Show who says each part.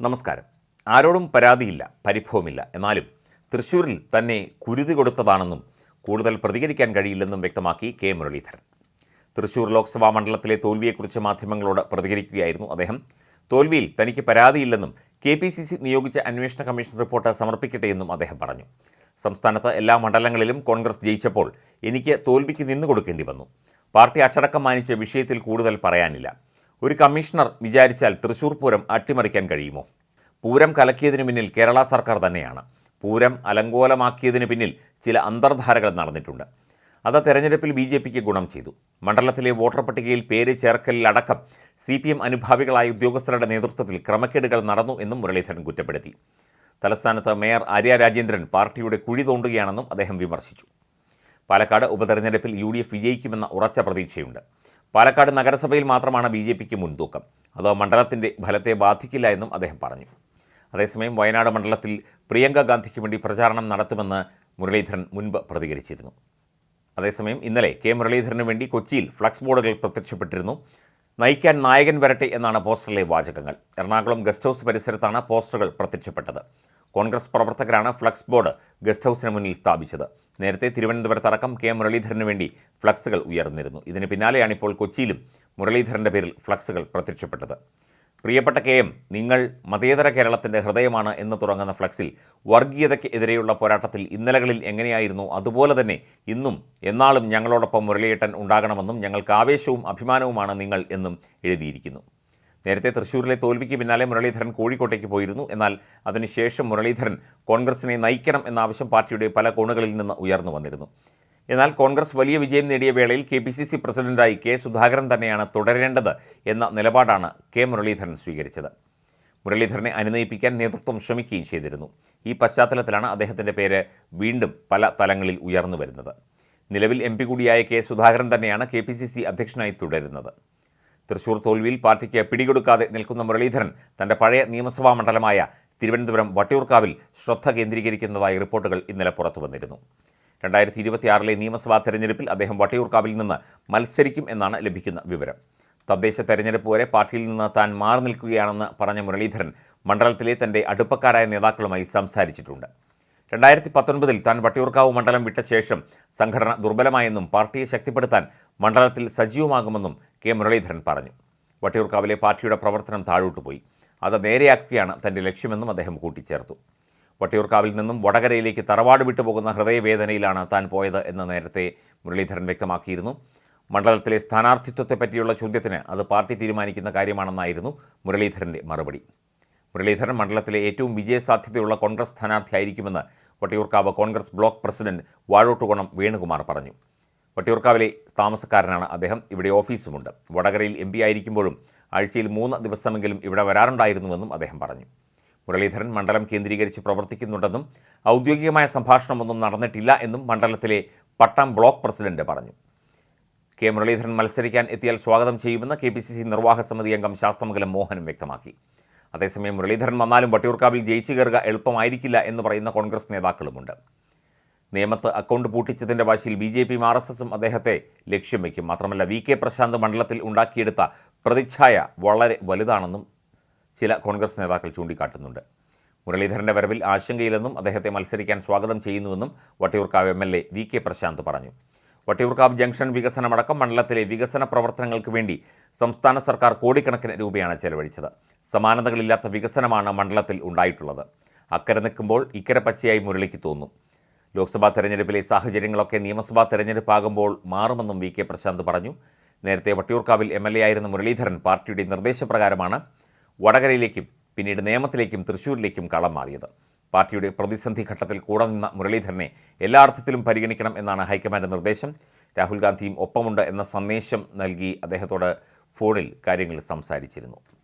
Speaker 1: നമസ്കാരം. ആരോടും പരാതിയില്ല പരിഭവമില്ല. എന്നാലും തൃശൂരിൽ തന്നെ കുരുതി കൊടുത്തതാണെന്നും കൂടുതൽ പ്രതികരിക്കാൻ കഴിയില്ലെന്നും വ്യക്തമാക്കി കെ. മുരളീധരൻ. തൃശൂർ ലോക്സഭാ മണ്ഡലത്തിലെ തോൽവിയെക്കുറിച്ച് മാധ്യമങ്ങളോട് പ്രതികരിക്കുകയായിരുന്നു അദ്ദേഹം. തോൽവിയിൽ തനിക്ക് പരാതിയില്ലെന്നും കെ പി സി സി നിയോഗിച്ച അന്വേഷണ കമ്മീഷൻ റിപ്പോർട്ട് സമർപ്പിക്കട്ടെ എന്നും അദ്ദേഹം പറഞ്ഞു. സംസ്ഥാനത്ത് എല്ലാ മണ്ഡലങ്ങളിലും കോൺഗ്രസ് ജയിച്ചപ്പോൾ എനിക്ക് തോൽവിക്ക് നിന്നു കൊടുക്കേണ്ടി വന്നു. പാർട്ടി അച്ചടക്കം മാനിച്ച് വിഷയത്തിൽ കൂടുതൽ പറയാനില്ല. ഒരു കമ്മീഷണർ വിചാരിച്ചാൽ തൃശൂർ പൂരം അട്ടിമറിക്കാൻ കഴിയുമോ? പൂരം കലക്കിയതിന് പിന്നിൽ കേരള സർക്കാർ തന്നെയാണ്. പൂരം അലങ്കോലമാക്കിയതിന് പിന്നിൽ ചില അന്തർധാരകൾ നടന്നിട്ടുണ്ട്. അത് തെരഞ്ഞെടുപ്പിൽ ബി ജെ പിക്ക് ഗുണം ചെയ്തു. മണ്ഡലത്തിലെ വോട്ടർ പട്ടികയിൽ പേര് ചേർക്കലിലടക്കം സി പി എം അനുഭാവികളായ ഉദ്യോഗസ്ഥരുടെ നേതൃത്വത്തിൽ ക്രമക്കേടുകൾ നടന്നു എന്നും മുരളീധരൻ കുറ്റപ്പെടുത്തി. തലസ്ഥാനത്ത് മേയർ ആര്യ രാജേന്ദ്രൻ പാർട്ടിയുടെ കുഴി തോണ്ടുകയാണെന്നും അദ്ദേഹം വിമർശിച്ചു. പാലക്കാട് ഉപതെരഞ്ഞെടുപ്പിൽ യു ഡി എഫ് വിജയിക്കുമെന്ന ഉറച്ച പ്രതീക്ഷയുണ്ട്. പാലക്കാട് നഗരസഭയിൽ മാത്രമാണ് ബി ജെ പിക്ക് മുൻതൂക്കം. അത് മണ്ഡലത്തിന്റെ ഫലത്തെ ബാധിക്കില്ല എന്നും അദ്ദേഹം പറഞ്ഞു. അതേസമയം വയനാട് മണ്ഡലത്തിൽ പ്രിയങ്ക ഗാന്ധിക്ക് വേണ്ടി പ്രചാരണം നടത്തുമെന്ന് മുരളീധരൻ മുൻപ് പ്രതികരിച്ചിരുന്നു. അതേസമയം ഇന്നലെ കെ മുരളീധരന് വേണ്ടി കൊച്ചിയിൽ ഫ്ലക്സ് ബോർഡുകൾ പ്രത്യക്ഷപ്പെട്ടിരുന്നു. നയിക്കാൻ നായകൻ വരട്ടെ എന്നാണ് പോസ്റ്ററിലെ വാചകങ്ങൾ. എറണാകുളം ഗസ്റ്റ് ഹൗസ് പരിസരത്താണ് പോസ്റ്ററുകൾ പ്രത്യക്ഷപ്പെട്ടത്. കോൺഗ്രസ് പ്രവർത്തകരാണ് ഫ്ലക്സ് ബോർഡ് ഗസ്റ്റ് ഹൗസിന് മുന്നിൽ സ്ഥാപിച്ചത്. നേരത്തെ തിരുവനന്തപുരത്തടക്കം കെ. മുരളീധരന് വേണ്ടി ഫ്ലക്സുകൾ ഉയർന്നിരുന്നു. ഇതിന് പിന്നാലെയാണ് ഇപ്പോൾ കൊച്ചിയിലും മുരളീധരന്റെ പേരിൽ ഫ്ലക്സുകൾ പ്രത്യക്ഷപ്പെട്ടത്. പ്രിയപ്പെട്ട കെ. എം നിങ്ങൾ മതേതര കേരളത്തിന്റെ ഹൃദയമാണ് എന്ന് തുടങ്ങുന്ന ഫ്ലക്സിൽ വർഗീയതയ്ക്ക് എതിരെയുള്ള പോരാട്ടത്തിൽ ഇന്നലകളിൽ എങ്ങനെയായിരുന്നു? അതുപോലെ തന്നെ ഇന്നും എന്നാളും ഞങ്ങളോടൊപ്പം മുരളിയേട്ടൻ ഉണ്ടാകണമെന്നും ഞങ്ങൾക്ക് ആവേശവും അഭിമാനവുമാണ് നിങ്ങൾ എന്നും എഴുതിയിരിക്കുന്നു. നേരത്തെ തൃശ്ശൂരിലെ തോൽവിക്ക് പിന്നാലെ മുരളീധരൻ കോഴിക്കോട്ടേക്ക് പോയിരുന്നു. എന്നാൽ അതിനുശേഷം മുരളീധരൻ കോൺഗ്രസിനെ നയിക്കണം എന്ന ആവശ്യം പാർട്ടിയുടെ പല കോണുകളിൽ നിന്ന് ഉയർന്നു വന്നിരുന്നു. എന്നാൽ കോൺഗ്രസ് വലിയ വിജയം നേടിയ വേളയിൽ കെ പി സി സി പ്രസിഡന്റായി കെ സുധാകരൻ തന്നെയാണ് തുടരേണ്ടത് എന്ന നിലപാടാണ് കെ മുരളീധരൻ സ്വീകരിച്ചത്. മുരളീധരനെ അനുനയിപ്പിക്കാൻ നേതൃത്വം ശ്രമിക്കുകയും ചെയ്തിരുന്നു. ഈ പശ്ചാത്തലത്തിലാണ് അദ്ദേഹത്തിന്റെ പേര് വീണ്ടും പല തലങ്ങളിൽ ഉയർന്നു വരുന്നത്. നിലവിൽ എം പി കൂടിയായ കെ സുധാകരൻ തന്നെയാണ് കെ പി സി സി അധ്യക്ഷനായി തുടരുന്നത്. തൃശൂർ തോൽവിയിൽ പാർട്ടിക്ക് പിടികൊടുക്കാതെ നിൽക്കുന്ന മുരളീധരൻ തന്റെ പഴയ നിയമസഭാ മണ്ഡലമായ തിരുവനന്തപുരം വട്ടിയൂർക്കാവിൽ ശ്രദ്ധ കേന്ദ്രീകരിക്കുന്നതായി റിപ്പോർട്ടുകൾ ഇന്നലെ പുറത്തു വന്നിരുന്നു. രണ്ടായിരത്തി ഇരുപത്തിയാറിലെ നിയമസഭാ തെരഞ്ഞെടുപ്പിൽ അദ്ദേഹം വട്ടിയൂർക്കാവിൽ നിന്ന് മത്സരിക്കും എന്നാണ് ലഭിക്കുന്ന വിവരം. തദ്ദേശ തെരഞ്ഞെടുപ്പ് വരെ പാർട്ടിയിൽ നിന്ന് താൻ മാറി നിൽക്കുകയാണെന്ന് പറഞ്ഞ മുരളീധരൻ മണ്ഡലത്തിലെ തന്റെ അടുപ്പക്കാരായ നേതാക്കളുമായി സംസാരിച്ചിട്ടുണ്ട്. രണ്ടായിരത്തി പത്തൊൻപതിൽ താൻ വട്ടിയൂർക്കാവ് മണ്ഡലം വിട്ട ശേഷം സംഘടന ദുർബലമായെന്നും പാർട്ടിയെ ശക്തിപ്പെടുത്താൻ മണ്ഡലത്തിൽ സജീവമാകുമെന്നും കെ മുരളീധരൻ പറഞ്ഞു. വട്ടിയൂർക്കാവിലെ പാർട്ടിയുടെ പ്രവർത്തനം താഴോട്ട് പോയി. അത് നേരെയാക്കുകയാണ് തന്റെ ലക്ഷ്യമെന്നും അദ്ദേഹം കൂട്ടിച്ചേർത്തു. വട്ടിയൂർക്കാവിൽ നിന്നും വടകരയിലേക്ക് തറവാട് വിട്ടുപോകുന്ന ഹൃദയവേദനയിലാണ് താൻ പോയത് എന്ന് നേരത്തെ മുരളീധരൻ വ്യക്തമാക്കിയിരുന്നു. മണ്ഡലത്തിലെ സ്ഥാനാർത്ഥിത്വത്തെപ്പറ്റിയുള്ള ചോദ്യത്തിന് അത് പാർട്ടി തീരുമാനിക്കുന്ന കാര്യമാണെന്നായിരുന്നു മുരളീധരന്റെ മറുപടി. മുരളീധരൻ മണ്ഡലത്തിലെ ഏറ്റവും വിജയസാധ്യതയുള്ള Congress സ്ഥാനാർത്ഥിയായിരിക്കുമെന്ന് Vattiyoorkavu Congress block president Vazhottukonam Venukumar പറഞ്ഞു. വട്ടിയൂർക്കാവിലെ താമസക്കാരനാണ് അദ്ദേഹം. ഇവിടെ ഓഫീസുമുണ്ട്. വടകരയിൽ എം പി ആയിരിക്കുമ്പോഴും ആഴ്ചയിൽ മൂന്ന് ദിവസമെങ്കിലും ഇവിടെ വരാറുണ്ടായിരുന്നുവെന്നും അദ്ദേഹം പറഞ്ഞു. മുരളീധരൻ മണ്ഡലം കേന്ദ്രീകരിച്ച് പ്രവർത്തിക്കുന്നുണ്ടെന്നും ഔദ്യോഗികമായ സംഭാഷണമൊന്നും നടന്നിട്ടില്ല എന്നും മണ്ഡലത്തിലെ പട്ടം ബ്ലോക്ക് പ്രസിഡന്റ് പറഞ്ഞു. കെ മുരളീധരൻ മത്സരിക്കാൻ എത്തിയാൽ സ്വാഗതം ചെയ്യുമെന്ന് കെ പി സി സി നിർവാഹക സമിതി അംഗം ശാസ്തമംഗലം മോഹനും വ്യക്തമാക്കി. അതേസമയം മുരളീധരൻ വന്നാലും വട്ടിയൂർക്കാവിൽ ജയിച്ചു കയറുക എളുപ്പമായിരിക്കില്ല എന്ന് പറയുന്ന കോൺഗ്രസ് നേതാക്കളുമുണ്ട്. നിയമത്ത് അക്കൗണ്ട് പൂട്ടിച്ചതിന്റെ വാശിയിൽ ബി ജെ പിയും ആർ എസ് എസും അദ്ദേഹത്തെ ലക്ഷ്യം വയ്ക്കും. മാത്രമല്ല വി കെ പ്രശാന്ത് മണ്ഡലത്തിൽ ഉണ്ടാക്കിയെടുത്ത പ്രതിച്ഛായ വളരെ വലുതാണെന്നും ചില കോൺഗ്രസ് നേതാക്കൾ ചൂണ്ടിക്കാട്ടുന്നുണ്ട്. മുരളീധരന്റെ വരവിൽ ആശങ്കയില്ലെന്നും അദ്ദേഹത്തെ മത്സരിക്കാൻ സ്വാഗതം ചെയ്യുന്നുവെന്നും Vattiyoorkavu M L A V K Prasanth പറഞ്ഞു. വട്ടിയൂർക്കാവ് ജംഗ്ഷൻ വികസനമടക്കം മണ്ഡലത്തിലെ വികസന പ്രവർത്തനങ്ങൾക്ക് വേണ്ടി സംസ്ഥാന സർക്കാർ കോടിക്കണക്കിന് രൂപയാണ് ചെലവഴിച്ചത്. സമാനതകളില്ലാത്ത വികസനമാണ് മണ്ഡലത്തിൽ ഉണ്ടായിട്ടുള്ളത്. അക്കരെ നിൽക്കുമ്പോൾ ഇക്കരെ പച്ചയായി മുരളിക്ക് തോന്നും. ലോക്സഭാ തെരഞ്ഞെടുപ്പിലെ സാഹചര്യങ്ങളൊക്കെ നിയമസഭാ തെരഞ്ഞെടുപ്പാകുമ്പോൾ മാറുമെന്നും വി കെ പ്രശാന്ത് പറഞ്ഞു. നേരത്തെ വട്ടിയൂർക്കാവിൽ എം എൽ എ ആയിരുന്ന മുരളീധരൻ പാർട്ടിയുടെ നിർദ്ദേശപ്രകാരമാണ് വടകരയിലേക്കും പിന്നീട് നേമത്തിലേക്കും തൃശൂരിലേക്കും കളം മാറിയത്. പാർട്ടിയുടെ പ്രതിസന്ധി ഘട്ടത്തിൽ കൂടെ നിന്ന മുരളീധരനെ എല്ലാ അർത്ഥത്തിലും പരിഗണിക്കണം എന്നാണ് ഹൈക്കമാൻഡ് നിർദ്ദേശം. രാഹുൽ ഗാന്ധിയും ഒപ്പമുണ്ട് എന്ന സന്ദേശം നൽകി അദ്ദേഹത്തോട് ഫോണിൽ കാര്യങ്ങൾ സംസാരിച്ചിരുന്നു.